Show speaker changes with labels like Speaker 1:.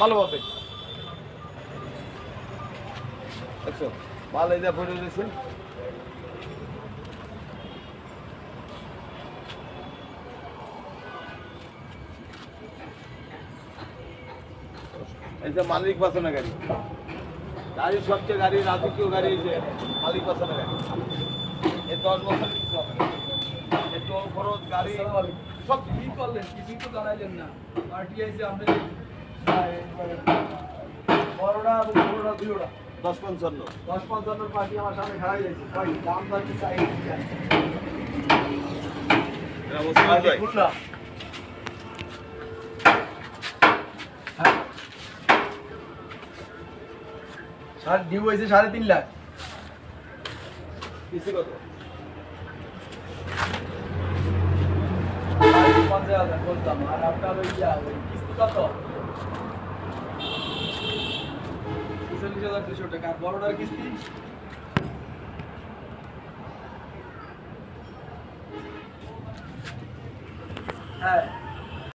Speaker 1: ভালোভাবে। মালিক বাঁচানো গাড়ি। গাড়ির সবচেয়ে গাড়ি, রাজকীয় গাড়ি এই মালিক বাঁচানো গাড়ি। এই দশ বছর খরচ, গাড়ি, সব
Speaker 2: কি করলেন কিছুই তো জানাইলেন না। পার্টি আপনি বড়টা এবং দুটোটা
Speaker 1: দশ পঞ্চান্ন
Speaker 2: দশ পঞ্চান্ন পার্টি আমার সামনে খাড়াই যাচ্ছে ভাই দাম দর কি চাই?
Speaker 1: এটা মুসলিম ভাই।
Speaker 2: খুলনা হ্যাঁ। সাড়ে ডিউ হয়েছে সাড়ে তিন লাখ।
Speaker 1: কত?
Speaker 2: পঞ্চাশ হাজার বলতাম। আর আপনার ওই ওই কিস্তি কত? ছেচল্লিশ হাজার দুশো টাকা হ্যাঁ।